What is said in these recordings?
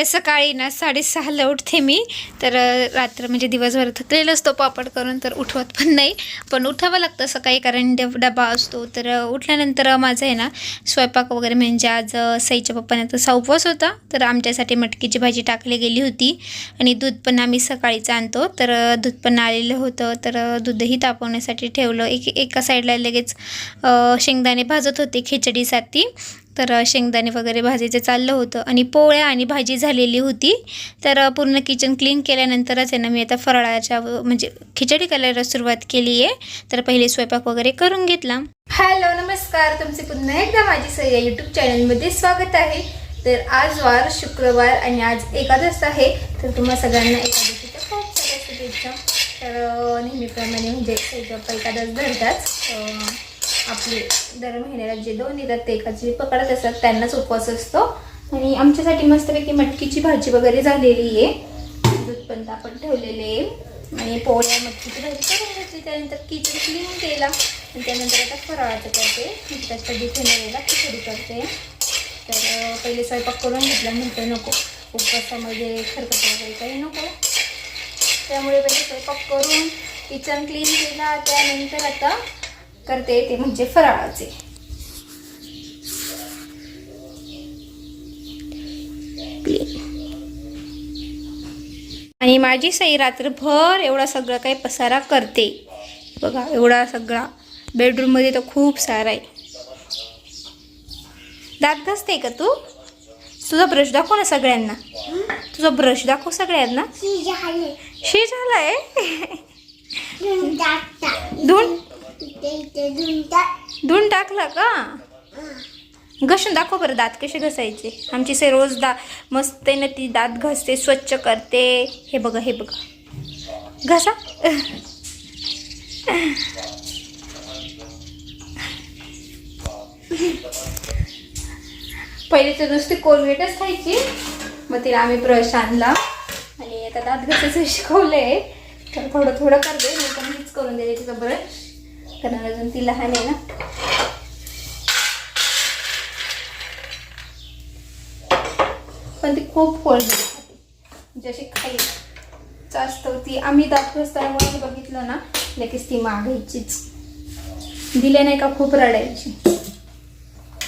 तर सकाळी ना साडेसहाला उठते मी. तर रात्र म्हणजे दिवसभर थकलेलं असतो पापड करून तर उठवत पण नाही. पण उठावं लागतं सकाळी कारण डब डबा असतो. तर उठल्यानंतर माझं आहे ना स्वयंपाक वगैरे म्हणजे आज सईच्या पप्पाने तसा उपवास होता. तर आमच्यासाठी मटकीची भाजी टाकली गेली होती. आणि दूध पण आम्ही सकाळीच आणतो. तर दूध पण आलेलं होतं. तर दूधही तापवण्यासाठी ठेवलं. एक एका साईडला लगेच शेंगदाणे भाजत होते खिचडीसाठी तर शेंगदाणे वगैरे भाजीचं चाललं होतं आणि पोळ्या आणि भाजी झालेली होती तर पूर्ण किचन क्लीन केल्यानंतरच आहे ना मी आता फराळाच्या म्हणजे खिचडी करायला सुरुवात केली आहे. तर पहिले स्वयंपाक वगैरे करून घेतला. हॅलो नमस्कार. तुमचे पुन्हा एकदा माझी सर यूट्यूब चॅनलमध्ये स्वागत आहे. तर आज वार शुक्रवार आणि आज एकादश आहे. तर तुम्हा सगळ्यांना एकादशीच्या खूप साऱ्या शुभेच्छा. तर नेहमीप्रमाणे म्हणजे एकादस एकादश धरतात आपले दर महिन्याला जे दोन येतात ते एकाचे पकडत असतात त्यांनाच उपवास असतो. आणि आमच्यासाठी मस्तपैकी मटकीची भाजी वगैरे झालेली आहे. दूध पण आपण ठेवलेले आहे. आणि पोळ्या मटकीची भाजी करून घेतली त्यानंतर किचन क्लीन केला आणि त्यानंतर आता फराळाचं करते. त्याच्या डिफेनेला खिचडी करते. तर पहिले स्वयंपाक करून घेतला. म्हणतो नको. उपवासामध्ये खरकट वगैरे काही नको. त्यामुळे पहिले स्वयंपाक करून किचन क्लीन केला. त्यानंतर आता करते ते म्हणजे फराळाचे. आणि माझी सई रात्रभर एवढा सगळं काही पसारा करते. बघा एवढा सगळा. बेडरूममध्ये तर खूप सारा आहे. दात घासते का तू? तुझा ब्रश दाखव ना सगळ्यांना. तुझा ब्रश दाखव सगळ्यांना. शी झालाय धुवून धुवून टाकला का? घसून दाखव बरं दात कसे घसायचे. आमची से रोज दा मस्त आहे ना ती दात घसते स्वच्छ करते. हे बघा हे बघा. घसा. पहिले तर नुसती कोलगेटच खायची. मग तिला आम्ही ब्रश आणला. आणि आता दात घसायचं शिकवलंय. तर थोडं थोडं करते मी पण मीच करून देते तिचा ब्रश. कारण अजून ती लहान आहे ना. पण ती खूप कोलगेट खाते. जशी खाई जास्त ती आम्ही दाखवत असताना बघितलं ना लगेच ती मागायचीच. दिले नाही का खूप रडायची.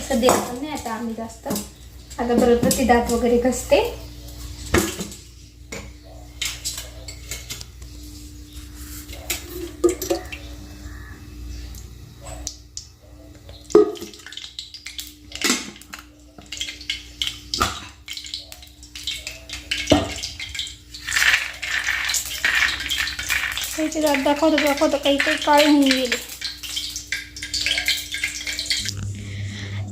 असं देत पण नाही आता आम्ही जास्त. आता बरोबर ती दात वगैरे घसते. त्याचे दात दाखवतो दाखवतो काही काही काळे होऊन गेले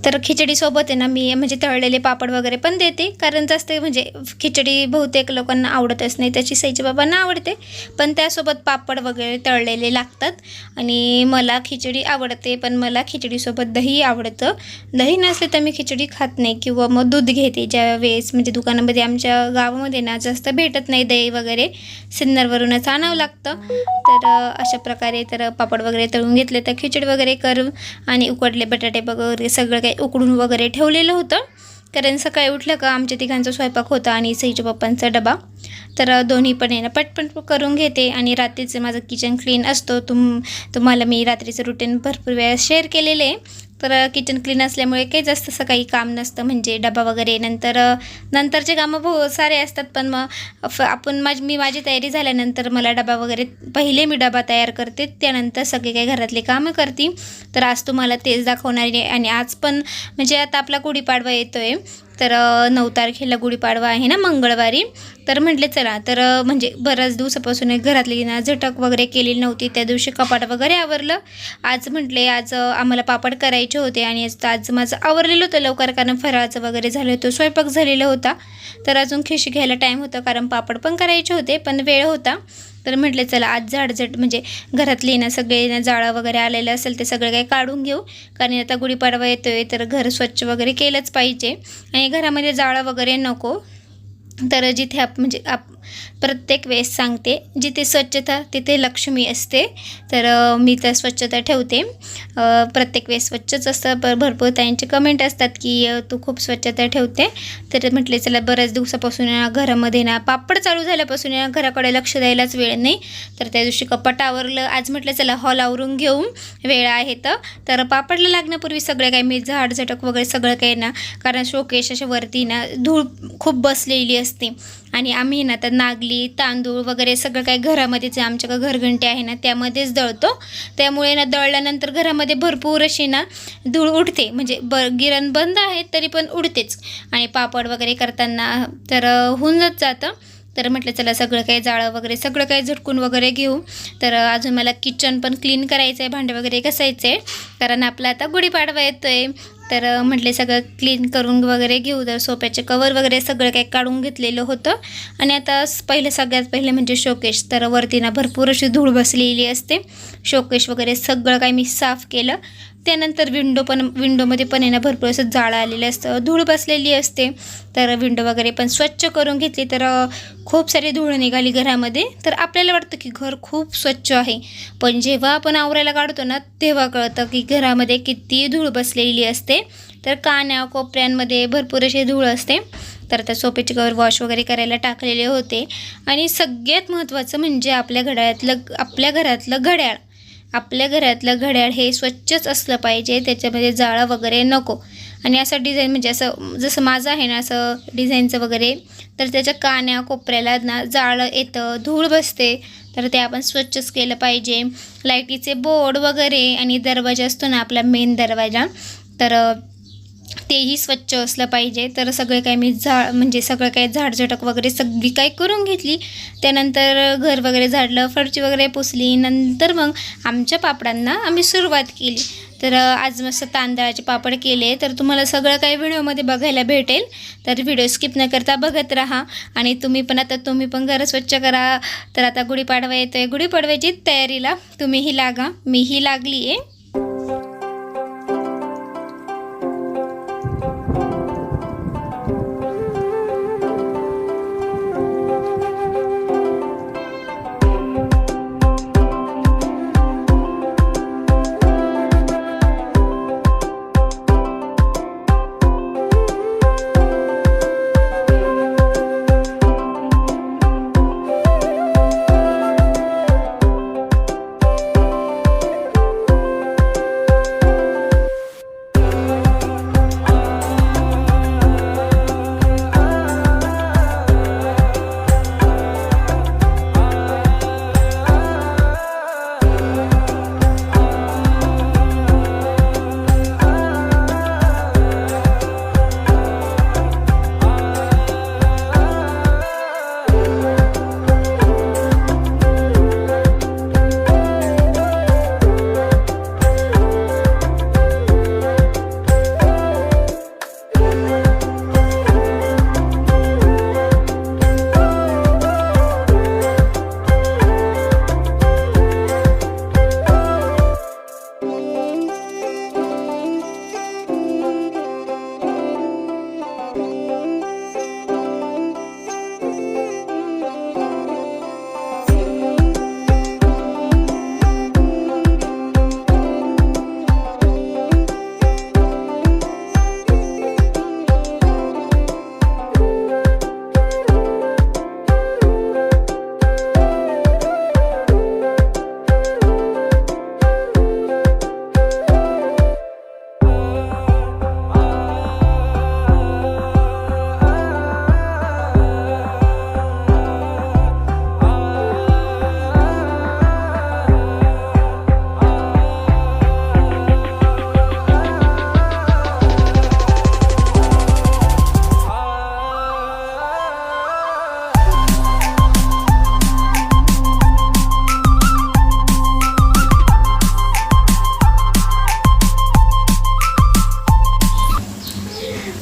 तर खिचडीसोबत आहे ना मी म्हणजे तळलेले पापड वगैरे पण देते. कारण जास्त म्हणजे खिचडी बहुतेक लोकांना आवडतच नाही. त्याची सईच्या बाबांना आवडते. पण त्यासोबत पापड वगैरे तळलेले लागतात. आणि मला खिचडी आवडते पण मला खिचडीसोबत दही आवडतं. दही नसले तर मी खिचडी खात नाही. किंवा मग दूध घेते ज्या वेळेस म्हणजे दुकानामध्ये आमच्या गावामध्ये ना जास्त भेटत नाही दही वगैरे. सिन्नरवरूनच आणावं लागतं. तर अशा प्रकारे तर पापड वगैरे तळून घेतले तर खिचडी वगैरे करून आणि उकडले बटाटे वगैरे सगळं काही उकडून वगैरे ठेवलेलं होतं. कारण सकाळी उठलं का आमच्या तिघांचा स्वयंपाक होता आणि सईच्या पप्पांचा डबा. तर दोन्ही पण आहे ना पटपण करून घेते आणि रात्रीचं माझं किचन क्लीन असतो. तुम तुम्हाला मी रात्रीचं रुटीन भरपूर वेळा शेअर केलेलं आहे. तर किचन क्लीन असल्यामुळे काही जास्त असं काही काम नसतं. म्हणजे डबा वगैरे नंतर नंतरचे कामं बहुत सारे असतात. पण मग आपण माझी मी माझी तयारी झाल्यानंतर मला डबा वगैरे पहिले मी डबा तयार करते. त्यानंतर सगळे काही घरातले कामं करते. तर आज तुम्हाला तेच दाखवणार आहे. आणि आज पण म्हणजे आता आपला गुढीपाडवा येतो आहे तर नऊ तारखेला गुढीपाडवा आहे ना मंगळवारी. तर म्हटले चला तर म्हणजे बऱ्याच दिवसापासून एक घरातली ना झटक वगैरे केलेली नव्हती. त्या दिवशी कपाट वगैरे आवरलं. आज म्हटले आज आम्हाला पापड करायचे होते आणि आज आज माझं आवरलेलं होतं लवकर कारण फराळाचं वगैरे झालं होतं. स्वयंपाक झालेला होता. तर अजून खिशी घ्यायला टाईम होता कारण पापड पण करायचे होते पण वेळ होता. तर म्हटले चला आज झाडझट म्हणजे घरातले ना सगळे ना जाळं वगैरे आलेलं असेल ते सगळं काही काढून घेऊ. कारण आता गुढीपाडवा येतोय तर घर स्वच्छ वगैरे केलंच पाहिजे. आणि घरामध्ये जाळं वगैरे नको. तर जिथे आप म्हणजे आप प्रत्येक वेळेस सांगते. जिथे स्वच्छता तिथे लक्ष्मी असते. तर मी तर स्वच्छता ठेवते. प्रत्येक वेळेस स्वच्छच असतं. प भरपूर त्यांचे कमेंट असतात की तू खूप स्वच्छता ठेवते. तर म्हटले चला बऱ्याच दिवसापासून घरामध्ये ना पापड चालू झाल्यापासून ना घराकडे लक्ष द्यायलाच वेळ नाही. तर त्या दिवशी कपाट आवरलं. आज म्हटलं चला हॉल आवरून घेऊन वेळ आहे तर. तर पापडला लागण्यापूर्वी सगळे काही मी झाड झटक वगैरे सगळं काही ना कारण शोकेश अशा वरती ना धूळ खूप बसलेली असते. आणि आम्ही ना तर नागली तांदूळ वगैरे सगळं काही घरामध्येच आहे. आमच्याकडे घरघंटी आहे ना त्यामध्येच दळतो. त्यामुळे ना दळल्यानंतर घरामध्ये भरपूर अशी ना धूळ उडते. म्हणजे ब गिरण बंद आहे तरी पण उडतेच. आणि पापड वगैरे करताना तर होऊनच जातं तर म्हटलं चला सगळं काही जाळं वगैरे सगळं काही झटकून वगैरे घेऊ. तर अजून मला किचन पण क्लीन करायचं आहे भांडे वगैरे घसायचं आहे कारण आपला आता गुढीपाडवा येतो आहे तर म्हटले सगळं क्लीन करून वगैरे घेऊ. तर सोप्याचे कवर वगैरे सगळं काही काढून घेतलेलं होतं. आणि आता पहिले सगळ्यात पहिले म्हणजे शोकेश तर वरती ना भरपूर अशी धूळ बसलेली असते. शोकेश वगैरे सगळं काही मी साफ केलं. त्यानंतर विंडो पण विंडोमध्ये पण आहे ना भरपूर असं जाळं आलेलं असतं. धूळ बसलेली असते. तर विंडो वगैरे पण स्वच्छ करून घेतली तर खूप सारी धूळ निघाली घरामध्ये. तर आपल्याला वाटतं की घर खूप स्वच्छ आहे. पण जेव्हा आपण आवरायला काढतो ना तेव्हा कळतं की घरामध्ये किती धूळ बसलेली असते. तर कान्या कोपऱ्यांमध्ये भरपूर अशी धूळ असते. तर त्या सोपेचे कवर वॉश वगैरे करायला टाकलेले होते. आणि सगळ्यात महत्त्वाचं म्हणजे आपल्या घड्याळातलं आपल्या घरातलं घड्याळ. आपल्या घरातलं घड्याळ हे स्वच्छच असलं पाहिजे त्याच्यामध्ये जाळं वगैरे नको. आणि असं डिझाईन म्हणजे असं जसं माझं आहे ना असं डिझाईनचं वगैरे तर त्याच्या कान्या कोपऱ्याला ना जाळं येतं धूळ बसते. तर ते आपण स्वच्छच केलं पाहिजे. लाईटीचे बोर्ड वगैरे आणि दरवाजा असतो ना आपला मेन दरवाजा. तर तेही स्वच्छ असलं पाहिजे. तर सगळे काही मी झाड म्हणजे सगळं काही झाडझटक वगैरे सगळी काही करून घेतली. त्यानंतर घर वगैरे झाडलं फरची वगैरे पुसली. नंतर मग आमच्या पापडांना आम्ही सुरुवात केली. तर आज मस्त तांदळाचे पापड केले. तर तुम्हाला सगळं काही व्हिडिओमध्ये बघायला भेटेल. तर व्हिडिओ स्किप न करता बघत राहा. आणि तुम्ही पण आता तुम्ही पण घर स्वच्छ करा. तर आता गुढीपाडवा येतो आहे गुढीपाडव्याची तयारीला तुम्हीही लागा. मीही लागली आहे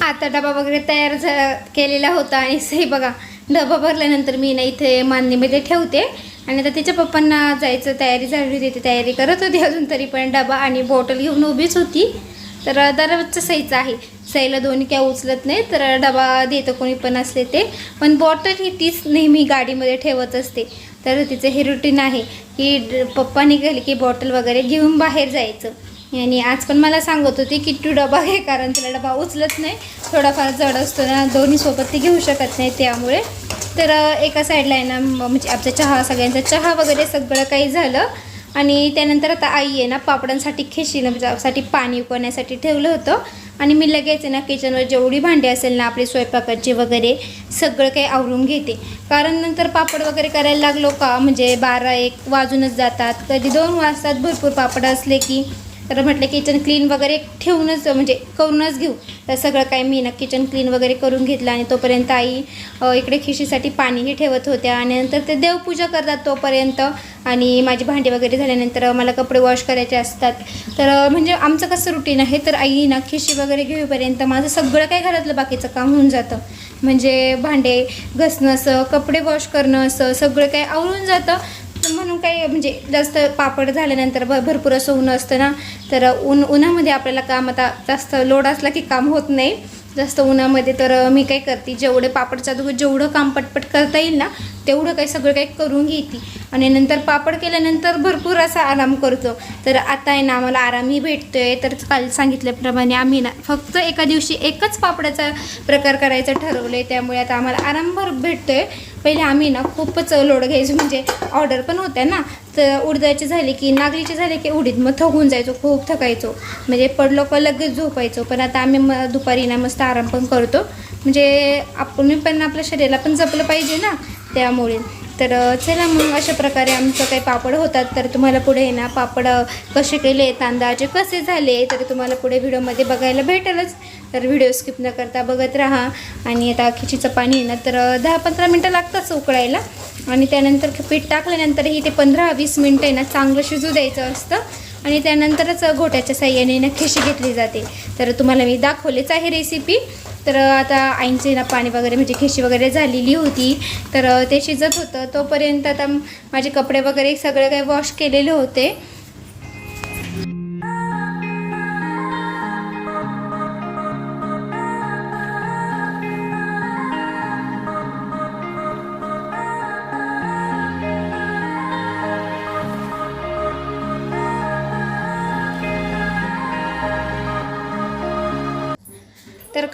आता डबा वगैरे तयार झा केलेला होता आणि सही बघा डबा भरल्यानंतर मी ना इथे मांदीमध्ये ठेवते. आणि आता तिच्या पप्पांना जायचं तयारी झाली होती ती तयारी करत होती अजून तरी पण डबा आणि बॉटल घेऊन उभीच होती. तर दररोजचं सहीचं आहे. सईला दोन्ही काय उचलत नाही तर डबा देतं कोणी पण असले ते. पण बॉटल ही तीच नेहमी गाडीमध्ये ठेवत असते. तर तिचं हे रुटीन आहे की ड- पप्पा निघाले की बॉटल वगैरे घेऊन बाहेर जायचं. आणि आज पण मला सांगत होती की तू डबा घे कारण तिला डबा उचलत नाही. थोडाफार जड असतो ना दोन्ही सोबत ती घेऊ शकत नाही त्यामुळे. तर एका साईडला आहे ना म्हणजे आमचा चहा सगळ्यांचा चहा वगैरे सगळं काही झालं. आणि त्यानंतर आता आई आहे ना पापडांसाठी खिशीला साठी पाणी उकळण्यासाठी ठेवलं होतं. आणि मी लगेच आहे ना किचनवर जेवढी भांडी असेल ना आपली स्वयंपाकाची वगैरे सगळं काही आवरून घेते. कारण नंतर पापड वगैरे करायला लागलो का म्हणजे बारा एक वाजूनच जातात. कधी दोन वाजतात भरपूर पापड असले की. तर म्हटलं किचन क्लीन वगैरे ठेवूनच म्हणजे करूनच घेऊ. तर सगळं काही मी ना किचन क्लीन वगैरे करून घेतलं आणि तोपर्यंत आई इकडे खिशीसाठी पाणीही ठेवत होत्या. आणि नंतर ते देवपूजा करतात तोपर्यंत. आणि माझी भांडी वगैरे झाल्यानंतर मला कपडे वॉश करायचे असतात. तर म्हणजे आमचं कसं रुटीन आहे तर आई ना खिशी वगैरे घेऊपर्यंत माझं सगळं काय घरातलं बाकीचं काम होऊन जातं. म्हणजे भांडे घसणं असं कपडे वॉश करणं असं सगळं काही आवरून जातं. तर म्हणून काही म्हणजे जास्त पापड झाल्यानंतर भ भरपूर असं ऊन असतं ना तर ऊन उन्हामध्ये आपल्याला काम आता जास्त लोड असला की काम होत नाही. जास्त उन्हामध्ये तर मी काय करते जेवढे पापडचा जेवढं काम पटपट करता येईल ना तेवढं काही सगळं काही करून घेते. आणि नंतर पापड केल्यानंतर भरपूर असा आराम करतो. तर आता आहे ना आम्हाला आरामही भेटतोय. तर काल सांगितल्याप्रमाणे आम्ही ना फक्त एका दिवशी एकच पापडाचा प्रकार करायचं ठरवलं आहे त्यामुळे आता आम्हाला आराम भर भेटतोय. पहिले आम्ही ना खूपच लोड घ्यायचो. म्हणजे ऑर्डर पण होत्या ना. तर उडदाचे झाले की नागलीचे झाले की उडीद. मग थकून जायचो खूप थकायचो. म्हणजे पडलो का लगेच झोपायचो. पण आता आम्ही म दुपारी ना मस्त आराम पण करतो. म्हणजे आपण पण आपल्या शरीराला पण जपलं पाहिजे ना. त्यामुळे. तर चला मग अशा प्रकारे आमचं काही पापड होतात तर तुम्हाला पुढे ना पापड कसे केले तांदळाचे कसे झाले तर तुम्हाला पुढे व्हिडिओमध्ये बघायला भेटेलच. तर व्हिडिओ स्किप न करता बघत राहा. आणि आता खिचीचं पाणी आहे ना तर दहा पंधरा मिनटं लागतातच उकळायला. आणि त्यानंतर पीठ टाकल्यानंतरही ते पंधरा वीस मिनटं आहे ना चांगलं शिजू द्यायचं असतं. आणि त्यानंतरच घोट्याच्या साह्याने ना खिशी घेतली जाते. तर तुम्हाला मी दाखवलेच आहे रेसिपी तर आता आईंचे ना पाणी वगैरे म्हणजे खिशी वगैरे झालेली होती. तर ते शिजत होतं. तोपर्यंत आता माझे कपडे वगैरे सगळे काही वॉश केलेले होते.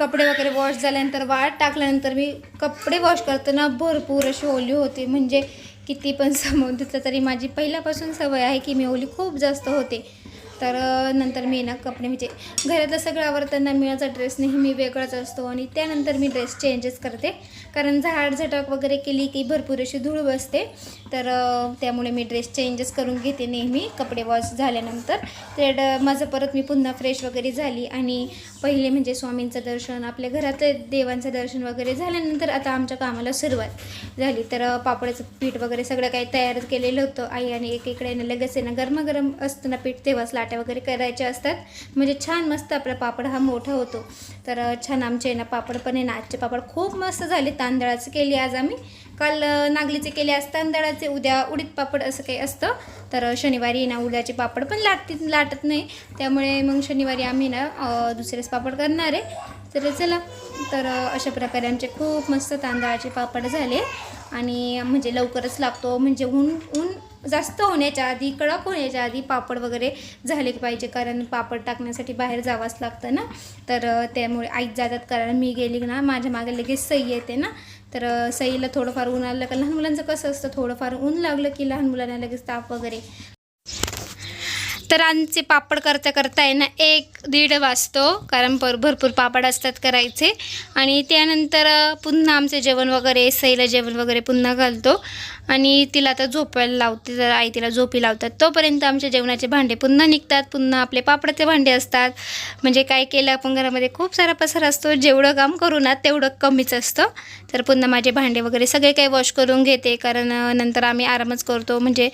कपडे वगैरे वॉश झाल्यानंतर वाट टाकल्यानंतर मी कपडे वॉश करताना भरपूर अशी ओली होते. म्हणजे किती पण समोर धुतलं तरी माझी पहिल्यापासून सवय आहे की मी ओली खूप जास्त होते. तर नंतर मी ना कपडे म्हणजे घरातलं सगळं आवडताना मिळाचा ड्रेस नेहमी वेगळाच असतो आणि त्यानंतर मी ड्रेस चेंजेस करते. कारण झाड झटक वगैरे केली की भरपूर अशी धूळ बसते. तर त्यामुळे मी ड्रेस चेंजेस करून घेते नेहमी कपडे वॉश झाल्यानंतर. तर माझं परत मी पुन्हा फ्रेश वगैरे झाली आणि पहिले म्हणजे स्वामींचं दर्शन आपल्या घरातले देवांचं दर्शन वगैरे झाल्यानंतर आता आमच्या कामाला सुरुवात झाली. तर पापडाचं पीठ वगैरे सगळं काही तयार केलेलं होतं. आई आणि एक इकडे लगेच आहे ना गरमागरम असतं ना पीठ तेव्हाच लाट लाट्या वगैरे करायच्या असतात. म्हणजे छान मस्त आपला पापड हा मोठा होतो. तर छान आमचे आहे ना पापड पण आहे ना आजचे पापड खूप मस्त झाले. तांदळाचे केले आज आम्ही. काल नागलीचे केले आज तांदळाचे उद्या उडीद पापड असं काही असतं. तर शनिवारी ना उद्याचे पापड पण लाटत लाटत नाही. त्यामुळे मग शनिवारी आम्ही ना दुसरेच पापड करणार आहे. तर चला. तर अशा प्रकारे आमचे खूप मस्त तांदळाचे पापड झाले. आणि म्हणजे लवकरच लागतो. म्हणजे ऊन ऊन जास्त होण्याच्या आधी कडक होण्याच्या आधी पापड वगैरे झाले पाहिजे. कारण पापड टाकण्यासाठी बाहेर जावंच लागतं ना. तर त्यामुळे आईत जातात कारण मी गेली ना माझ्या मागे लगेच सई येते ना. तर सईला थोडंफार ऊन आलं का लहान मुलांचं कसं असतं थोडंफार ऊन लागलं की लहान मुलांना लगेच ताप वगैरे. तर आमचे पापड करता करता आहे ना एक दीड वाजतो. कारण पर भरपूर पापड असतात करायचे. आणि त्यानंतर पुन्हा आमचे जेवण वगैरे सईला जेवण वगैरे पुन्हा घालतो. आणि तिला आता झोपायला लावते तर आई तिला झोपी लावतात तोपर्यंत आमच्या जेवणाचे भांडे पुन्हा निघतात पुन्हा आपले पापडाचे भांडे असतात. म्हणजे काय केलं आपण घरामध्ये खूप सारा पसार असतो. जेवढं काम करू ना तेवढं कमीच असतं. तर पुन्हा माझे भांडे वगैरे सगळे काही वॉश करून घेते कारण नंतर आम्ही आरामच करतो. म्हणजे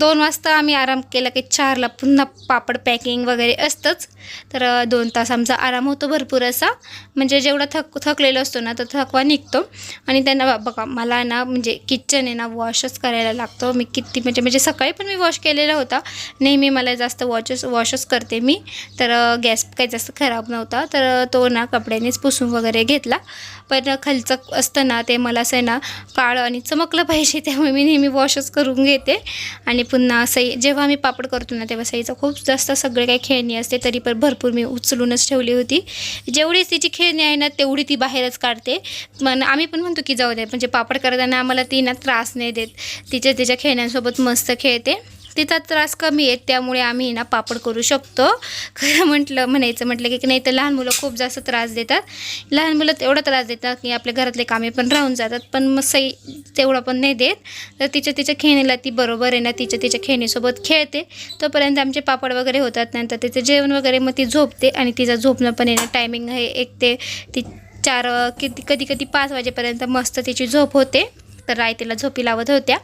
दोन वाजता आम्ही आराम केला की चारला पुन्हा पापड पॅकिंग वगैरे असतंच. तर दोन तास आमचा आराम होतो भरपूर असा. म्हणजे जेवढा थक थकलेलो असतो ना तर थकवा निघतो. आणि त्यांना बघा मला ना म्हणजे किचन आहे ना वॉशच करायला लागतो. मी किती म्हणजे म्हणजे सकाळी पण मी वॉश केलेला होता. नेहमी मला जास्त वॉचच वॉशच करते मी. तर गॅस काही जास्त खराब नव्हता. तर तो ना कपड्यानेच पुसून वगैरे घेतला. पण खालचं असतं ना ते मला असं आहे ना काळं आणि चमकलं पाहिजे त्यामुळे मी नेहमी वॉशच करून घेते. आणि पुन्हा सई जेव्हा मी पापड करतो ना तेव्हा सईचं खूप जास्त सगळे काही खेळणी असते तरी पण भरपूर मी उचलूनच ठेवली होती. जेवढी तिची खेळणी आहे ना तेवढी ती बाहेरच काढते. पण आम्ही पण म्हणतो की जाऊ दे म्हणजे पापड करताना आम्हाला ती ना त्रास नाही देत. तिच्या तिच्या खेळण्यांसोबत मस्त खेळते. तिचा त्रास कमी आहे त्यामुळे आम्ही ना पापड करू शकतो. खरं म्हटलं म्हणायचं म्हटलं की नाही तर लहान मुलं खूप जास्त त्रास देतात. लहान मुलं तेवढा त्रास देतात की आपल्या घरातले कामे पण राहून जातात पण मग सई तेवढं पण नाही देत. तर तिच्या तिच्या खेळणीला ती बरोबर आहे ना तिच्या तिच्या खेळणीसोबत खेळते. तोपर्यंत आमचे पापड वगैरे होतात नंतर तिचं जेवण वगैरे मग ती झोपते आणि तिचं झोपणं पण आहे ना टायमिंग आहे एक ते ती चार किती कधी कधी पाच वाजेपर्यंत मस्त तिची झोप होते. तर रायतीला झोपी लावत होत्या.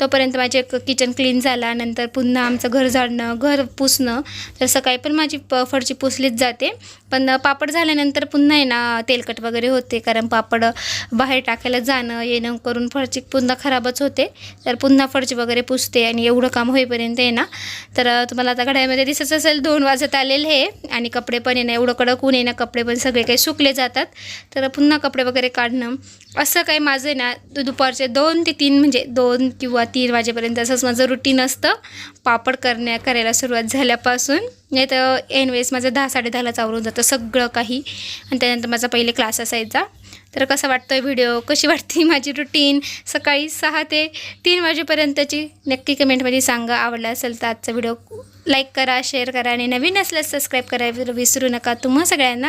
तोपर्यंत माझे किचन क्लीन झाला. नंतर पुन्हा आमचं घर झाडणं घर पुसणं. तर सकाळी पण माझी प फडची पुसलीच जाते. पण पापड झाल्यानंतर पुन्हा आहे ना तेलकट वगैरे होते. कारण पापड बाहेर टाकायला जाणं येणं करून फडची पुन्हा खराबच होते. तर पुन्हा फडची वगैरे पुसते आणि एवढं काम होईपर्यंत आहे ना. तर तुम्हाला आता घड्यामध्ये दिसत असेल दोन वाजत आलेले हे आणि कपडे पण येणं एवढं कडक ऊन येणं कपडे पण सगळे काही सुकले जातात. तर पुन्हा कपडे वगैरे काढणं. असं काही माझं आहे ना दुपारचे दोन ते तीन म्हणजे दोन किंवा तीन वाजेपर्यंत असंच माझं रुटीन असतं. पापड करण्या करायला सुरुवात झाल्यापासून. नाही तर एनवेळेस माझं दहा साडेदहालाच आवरून जातं सगळं काही. आणि त्यानंतर माझा पहिले क्लास असायचा. तर कसा वाटतो आहे व्हिडिओ कशी वाटते माझी रुटीन सकाळी सहा ते तीन वाजेपर्यंतची नक्की कमेंटमध्ये सांगा. आवडला असेल तर आजचा व्हिडिओ लाईक करा शेअर करा. आणि नवीन असल्यास सबस्क्राईब करायला विसरू नका. तुम्हा सगळ्यांना